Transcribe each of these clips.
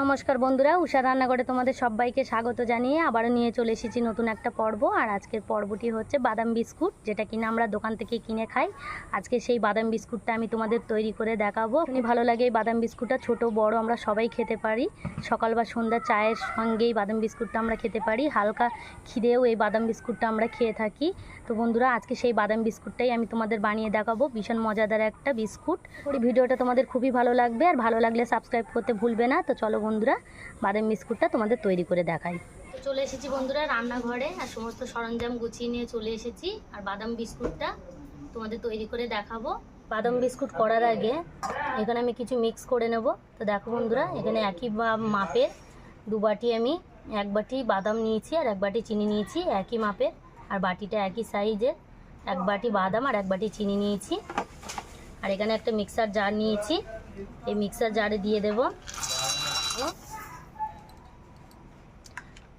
নমস্কার বন্ধুরা, উষা রান্নাঘরে তোমাদের সবাইকে স্বাগত জানিয়ে আবারও নিয়ে চলে এসেছি নতুন একটা পর্ব, আর আজকের পর্বটি হচ্ছে বাদাম বিস্কুট, যেটা কিনা আমরা দোকান থেকে কিনে খাই। আজকে সেই বাদাম বিস্কুটটা আমি তোমাদের তৈরি করে দেখাবো। আপনি ভালো লাগে এই বাদাম বিস্কুটটা, ছোট, বড়, আমরা সবাই খেতে পারি। সকাল বা সন্ধ্যা চায়ের সঙ্গেই বাদাম বিস্কুটটা আমরা খেতে পারি। হালকা খিদেও এই বাদাম বিস্কুটটা আমরা খেয়ে থাকি। তো বন্ধুরা, আজকে সেই বাদাম বিস্কুটটাই আমি তোমাদের বানিয়ে দেখাবো। ভীষণ মজাদার একটা বিস্কুট। ভিডিওটা তোমাদের খুবই ভালো লাগবে, আর ভালো লাগলে সাবস্ক্রাইব করতে ভুলবে না। তো চলো বন্ধুরা, বাদাম বিস্কুটটা তোমাদের তৈরি করে দেখাই। চলে এসেছি বন্ধুরা রান্নাঘরে, আর সমস্ত সরঞ্জাম গুছিয়ে নিয়ে চলে এসেছি, আর বাদাম বিস্কুটটা তোমাদের তৈরি করে দেখাবো। বাদাম বিস্কুট করার আগে এখানে আমি কিছু মিক্স করে নেব। তো দেখো বন্ধুরা, এখানে একই মাপের দু বাটি আমি, এক বাটি বাদাম নিয়েছি আর এক বাটি চিনি নিয়েছি, একই মাপের। আর বাটিটা একই সাইজের, এক বাটি বাদাম আর এক বাটি চিনি নিয়েছি। আর এখানে একটা মিক্সার জার নিয়েছি, এই মিক্সার জারে দিয়ে দেব।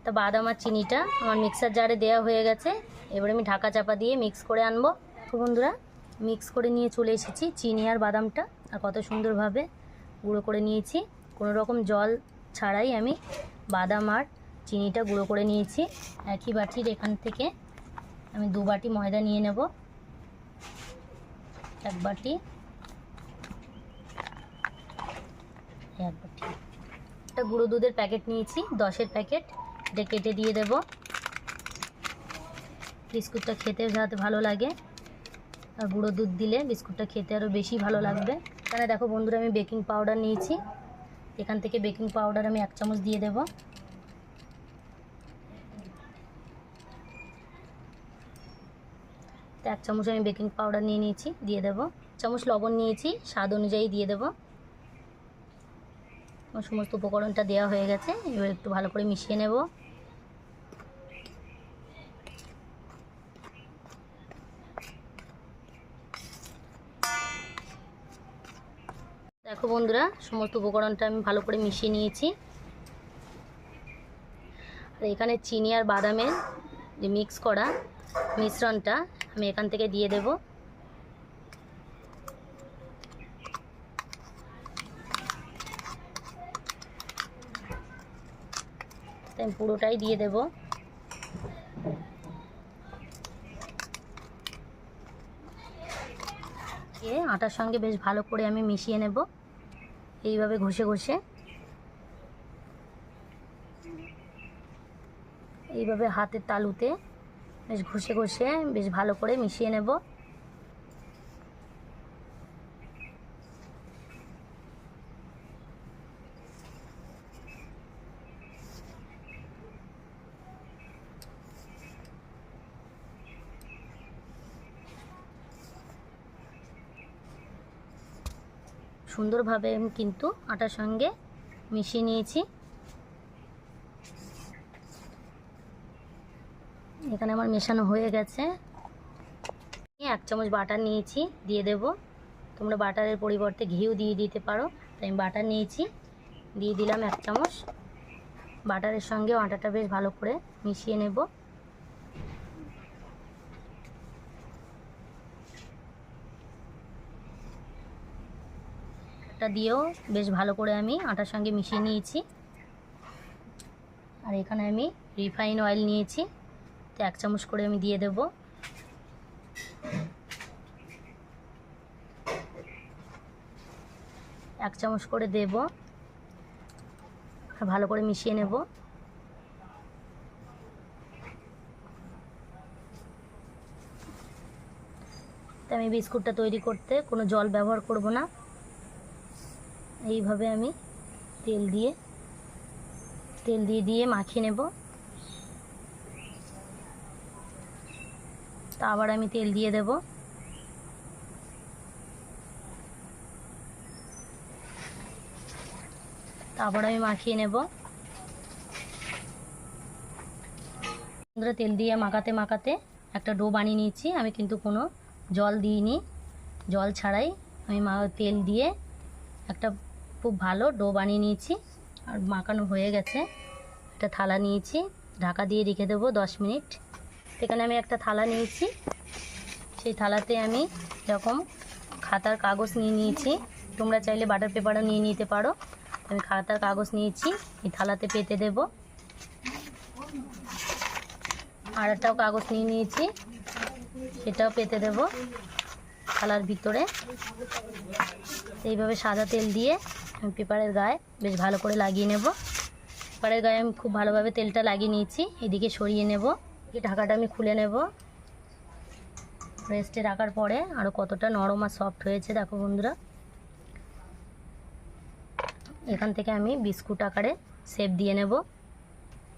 তা বাদাম আর চিনিটা আমার মিক্সার জারে দেওয়া হয়ে গেছে। এবার আমি ঢাকা চাপা দিয়ে মিক্স করে আনব। তো বন্ধুরা মিক্স করে নিয়ে চলে এসেছি চিনি আর বাদামটা, আর কত সুন্দরভাবে গুঁড়ো করে নিয়েছি। কোনো রকম জল ছাড়াই আমি বাদাম আর চিনিটা গুঁড়ো করে নিয়েছি। একই বাটির এখান থেকে আমি দু বাটি ময়দা নিয়ে নেব। এক বাটি এক বাটি। একটা গুঁড়ো দুধের প্যাকেট নিয়েছি, দশের প্যাকেট। এটা কেটে দিয়ে দেব। বিস্কুটটা খেতে যাতে ভালো লাগে। আর গুঁড়ো দুধ দিলে বিস্কুটটা খেতে আরও বেশি ভালো লাগবে। এখানে দেখো বন্ধুরা, আমি বেকিং পাউডার নিয়েছি। এখান থেকে বেকিং পাউডার আমি এক চামচ দিয়ে দেব। এক চামচ আমি বেকিং পাউডার নিয়ে নিয়েছি, দিয়ে দেব। চামচ লবণ নিয়েছি, স্বাদ অনুযায়ী দিয়ে দেব। সমস্ত উপকরণটা দেওয়া হয়ে গেছে, এবার একটু ভালো করে মিশিয়ে নেব। দেখো বন্ধুরা, সমস্ত উপকরণটা আমি ভালো করে মিশিয়ে নিয়েছি। আর এখানে চিনি আর বাদামের যে মিক্স করা মিশ্রণটা আমি এখান থেকে দিয়ে দেব। আমি পুরোটাই দিয়ে দেব। দিয়ে আটার সঙ্গে বেশ ভালো করে আমি মিশিয়ে নেব। এইভাবে ঘষে ঘষে। এইভাবে হাতের তালুতে বেশ ঘষে ঘষে বেশ ভালো করে মিশিয়ে নেব। সুন্দরভাবে কিন্তু আটার সঙ্গে মিশিয়ে নিয়েছি। এখানে আমার মেশানো হয়ে গেছে। এক চামচ বাটার নিয়েছি, দিয়ে দেব। তোমরা বাটারের পরিবর্তে ঘিও দিয়ে দিতে পারো। তাই আমি বাটার নিয়েছি, দিয়ে দিলাম এক চামচ। বাটারের সঙ্গেও আটাটা বেশ ভালো করে মিশিয়ে নেব। আটা দিয়েও বেশ ভালো করে আমি আটার সঙ্গে মিশিয়ে নিয়েছি। আর এখানে আমি রিফাইন অয়েল নিয়েছি। তো এক চামচ করে আমি দিয়ে দেব। এক চামচ করে দেব। ভালো করে মিশিয়ে নেব। তো আমি বিস্কুটটা তৈরি করতে কোনো জল ব্যবহার করব না। এইভাবে আমি তেল দিয়ে তেল দিয়ে দিয়ে মাখিয়ে নেব। তা আবার আমি তেল দিয়ে দেব। তারপর আমি মাখিয়ে নেব। তেল দিয়ে মাখাতে মাখাতে একটা ডো বানিয়ে নিয়েছি। আমি কিন্তু কোনো জল দিইনি। জল ছাড়াই আমি তেল দিয়ে একটা খুব ভালো, ডো বানিয়ে নিয়েছি। আর মাখানো হয়ে গেছে। একটা থালা নিয়েছি, ঢাকা দিয়ে রেখে দেবো দশ মিনিট। সেখানে আমি একটা থালা নিয়েছি। সেই থালাতে আমি এরকম খাতার কাগজ নিয়ে নিয়েছি। তোমরা চাইলে বাটার পেপারও নিয়ে নিতে পারো। আমি খাতার কাগজ নিয়েছি, এই থালাতে পেতে দেব। আর একটাও কাগজ নিয়ে নিয়েছি, সেটাও পেতে দেব। থালার ভিতরে। এইভাবে সাদা তেল দিয়ে পেপারের গায়ে বেশ ভালো করে লাগিয়ে নেব। পেপারের গায়ে আমি খুব ভালোভাবে তেলটা লাগিয়ে নিয়েছি, এদিকে সরিয়ে নেব। ঢাকাটা আমি খুলে নেব। রেস্টে রাখার পরে আরও কতটা নরম আর সফট হয়েছে, দেখো বন্ধুরা। এখান থেকে আমি বিস্কুট আকারে শেপ দিয়ে নেব।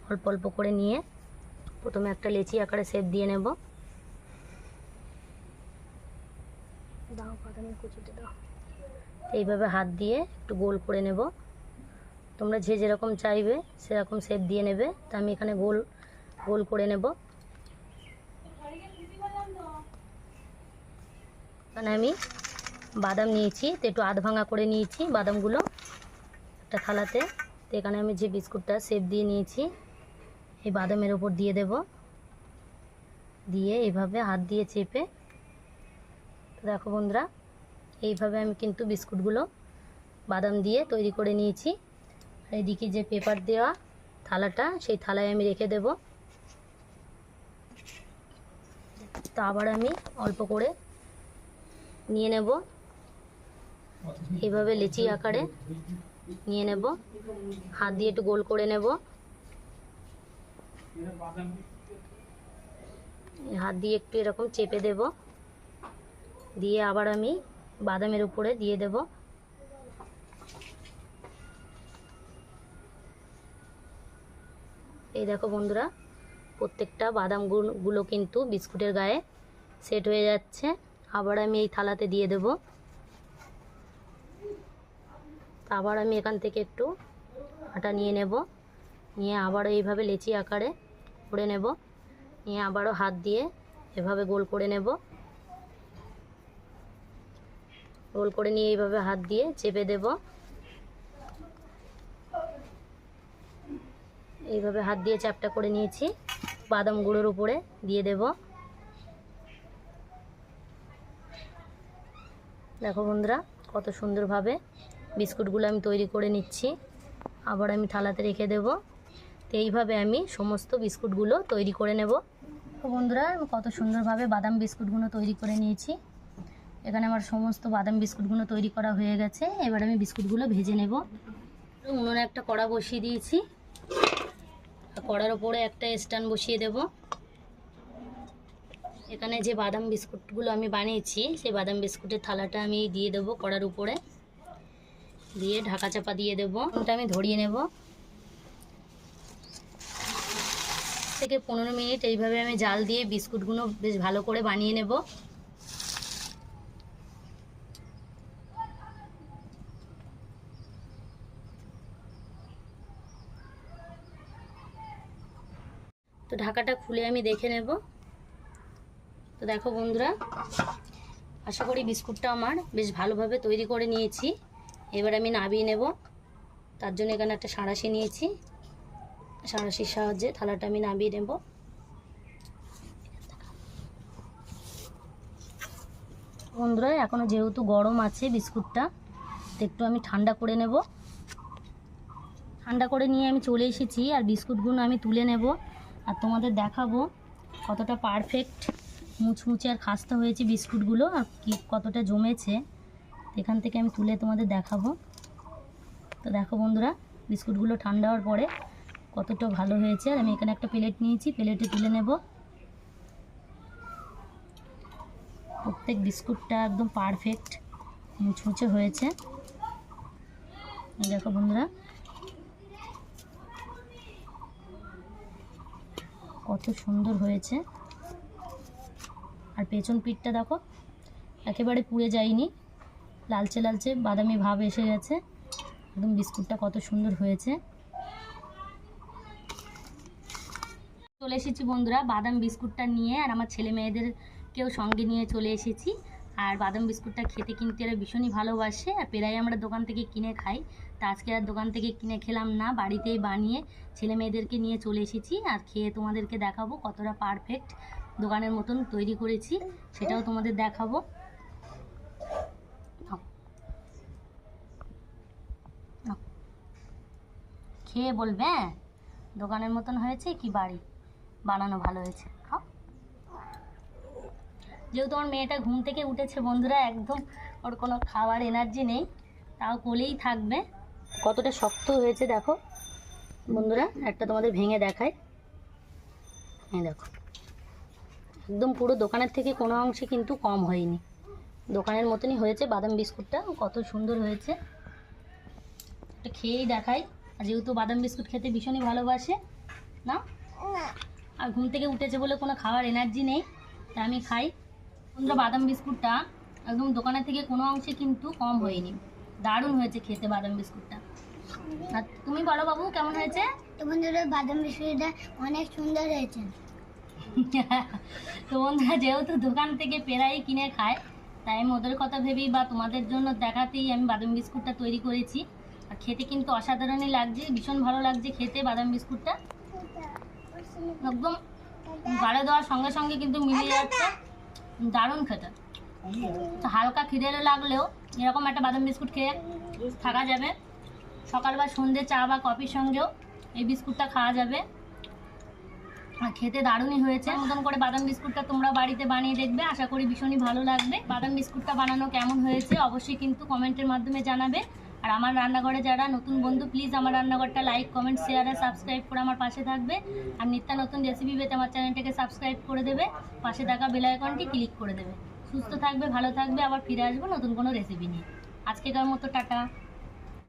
অল্প অল্প করে নিয়ে প্রথমে একটা লেচি আকারে শেপ দিয়ে নেব। দাও দাও। এইভাবে হাত দিয়ে একটু গোল করে নেব। তোমরা যে যেরকম চাইবে সেরকম শেপ দিয়ে নেবে। তা আমি এখানে গোল গোল করে নেব। এখানে আমি বাদাম নিয়েছি, তো একটু আধ ভাঙা করে নিয়েছি বাদামগুলো একটা থালাতে। তো এখানে আমি যে বিস্কুটটা শেপ দিয়ে নিয়েছি, এই বাদামের ওপর দিয়ে দেব। দিয়ে এইভাবে হাত দিয়ে চেপে। দেখো বন্ধুরা এইভাবে আমি কিন্তু বিস্কুটগুলো বাদাম দিয়ে তৈরি করে নিয়েছি। আর এদিকে যে পেপার দেওয়া থালাটা, সেই থালায় আমি রেখে দেব। তা আবার আমি অল্প করে নিয়ে নেব। এইভাবে লিচি আকারে নিয়ে নেব। হাত দিয়ে একটু গোল করে নেব। হাত দিয়ে একটু এরকম চেপে দেব। দিয়ে আবার আমি বাদামের উপরে দিয়ে দেব। এই দেখো বন্ধুরা, প্রত্যেকটা বাদাম গুলো- গুলো কিন্তু বিস্কুটের গায়ে সেট হয়ে যাচ্ছে। আবার আমি এই থালাতে দিয়ে দেব। আবার আমি এখান থেকে একটু আটা নিয়ে নেব। নিয়ে আবারও এইভাবে লেচি আকারে করে নেব। নিয়ে আবারও হাত দিয়ে এভাবে গোল করে নেব। গোল করে নিয়ে এইভাবে হাত দিয়ে চেপে দেব। এইভাবে হাত দিয়ে চ্যাপটা করে নিয়েছি। বাদাম গুঁড়োর উপরে দিয়ে দেব। দেখো বন্ধুরা, কত সুন্দরভাবে বিস্কুটগুলো আমি তৈরি করে নিচ্ছি। আবার আমি থালাতে রেখে দেব। তো এইভাবে আমি সমস্ত বিস্কুটগুলো তৈরি করে নেব। তো বন্ধুরা কত সুন্দরভাবে বাদাম বিস্কুটগুলো তৈরি করে নিয়েছি। এখানে আমার সমস্ত বাদাম বিস্কুটগুলো তৈরি করা হয়ে গেছে। এবার আমি বিস্কুটগুলো ভেজে নেব। উনুনে একটা কড়া বসিয়ে দিয়েছি। কড়ার ওপরে একটা স্ট্যান্ড বসিয়ে দেব। এখানে যে বাদাম বিস্কুটগুলো আমি বানিয়েছি, সেই বাদাম বিস্কুটের থালাটা আমি দিয়ে দেবো কড়ার উপরে। দিয়ে ঢাকা চাপা দিয়ে দেবো। ওটা আমি ধরিয়ে নেব। থেকে পনেরো মিনিট এইভাবে আমি জাল দিয়ে বিস্কুটগুলো বেশ ভালো করে বানিয়ে নেব। তো ঢাকাটা খুলে আমি দেখে নেব। তো দেখো বন্ধুরা, আশা করি বিস্কুটটা আমার বেশ ভালোভাবে তৈরি করে নিয়েছি। এবার আমি নাবিয়ে নেব। তার জন্য এখানে একটা সাঁড়াশি নিয়েছি। সাঁড়াশির সাহায্যে থালাটা আমি নাবিয়ে নেব। বন্ধুরা এখনও যেহেতু গরম আছে বিস্কুটটা একটু আমি ঠান্ডা করে নেব। ঠান্ডা করে নিয়ে আমি চলে এসেছি আর বিস্কুটগুলো আমি তুলে নেব। আর তোমাদের দেখাবো কতটা পারফেক্ট মুচমুচে আর খাস্তা হয়েছে বিস্কুটগুলো আর কি কতটা জমেছে। এখান থেকে আমি তুলে তোমাদের দেখাবো। তো দেখো বন্ধুরা, বিস্কুটগুলো ঠান্ডা হওয়ার পরে কতটা ভালো হয়েছে। আর আমি এখানে একটা প্লেট নিয়েছি, প্লেটে তুলে নেব। প্রত্যেক বিস্কুটটা একদম পারফেক্ট মুচমুচে হয়েছে। দেখো বন্ধুরা কত সুন্দর হয়েছে। আর পেছন পিঠটা দেখো, একেবারে পুড়ে যায়নি। লালচে লালচে বাদামি ভাব এসে গেছে। একদম বিস্কুটটা কত সুন্দর হয়েছে। চলে এসেছি বন্ধুরা, বাদাম বিস্কুটটা নিয়ে আর আমার ছেলে মেয়েদেরকেও সঙ্গে নিয়ে চলে এসেছি। আর বাদাম বিস্কুটটা খেতে কিন্তু এরা ভীষণই ভালোবাসে। আর প্রায় আমরা দোকান থেকে কিনে খাই। তা আজকে আর দোকান থেকে কিনে খেলাম না, বাড়িতেই বানিয়ে ছেলে মেয়েদেরকে নিয়ে চলে এসেছি। আর খেয়ে তোমাদেরকে দেখাবো কতটা পারফেক্ট দোকানের মতন তৈরি করেছি, সেটাও তোমাদের দেখাবো। খেয়ে বলবে হ্যাঁ দোকানের মতন হয়েছে কি বাড়ি? বানানো ভালো হয়েছে। যেহেতু আমার মেয়েটা ঘুম থেকে উঠেছে বন্ধুরা, একদম ওর কোনো খাওয়ার এনার্জি নেই, তাও কোলেই থাকবে। কতটা শক্ত হয়েছে দেখো বন্ধুরা, একটা তোমাদের ভেঙে দেখায় হ্যাঁ দেখো, একদম পুরো দোকানের থেকে কোনো অংশে কিন্তু কম হয়নি। দোকানের মতনই হয়েছে বাদাম বিস্কুটটা, কত সুন্দর হয়েছে। এটা খেয়েই দেখাই, আর যেহেতু বাদাম বিস্কুট খেতে ভীষণই ভালোবাসে, না? আর ঘুম থেকে উঠেছে বলে কোনো খাওয়ার এনার্জি নেই, তা আমি খাই। বন্ধুরা বাদাম বিস্কুটটা একদম দোকানের থেকে কোনো অংশে কিন্তু কম হয়নি। দারুণ হয়েছে খেতে বাদাম বিস্কুটটা। আর তুমি বলো বাবু কেমন হয়েছে? তো বন্ধুরা বাদাম বিস্কুটটা অনেক সুন্দর হয়েছে। তো বন্ধুরা যেহেতু দোকান থেকে পেরাই কিনে খায় তাই আমি ওদের কথা ভেবেই বা তোমাদের জন্য দেখাতেই আমি বাদাম বিস্কুটটা তৈরি করেছি। আর খেতে কিন্তু অসাধারণই লাগছে ভীষণ ভালো লাগছে খেতে বাদাম বিস্কুটটা। একদম গাড়ে দেওয়ার সঙ্গে সঙ্গে কিন্তু মিলে যাচ্ছে। দারুণ খেতে। হালকা খিদে লাগলেও এরকম একটা বাদাম বিস্কুট খেয়ে থাকা যাবে। সকাল বা সন্ধ্যে চা বা কফির সঙ্গেও এই বিস্কুটটা খাওয়া যাবে। খেতে দারুণই হয়েছে। নতুন করে বাদাম বিস্কুটটা তোমরা বাড়িতে বানিয়ে দেখবে। আশা করি ভীষণই ভালো লাগবে। বাদাম বিস্কুটটা বানানো কেমন হয়েছে অবশ্যই কিন্তু কমেন্টের মাধ্যমে জানাবে। আর আমার রান্নাঘরে যারা নতুন বন্ধু প্লিজ আমার রান্নাঘরটা লাইক কমেন্ট শেয়ার আর সাবস্ক্রাইব করে আমার পাশে থাকবে। আর নিত্য নতুন রেসিপি পেতে আমার চ্যানেলটাকে সাবস্ক্রাইব করে দেবে। পাশে থাকা বেল আইকনটি ক্লিক করে দেবে। সুস্থ থাকবে, ভালো থাকবে, আবার ফিরে আসব নতুন কোনো রেসিপি নিয়ে। আজকেকার মতো, টাটা।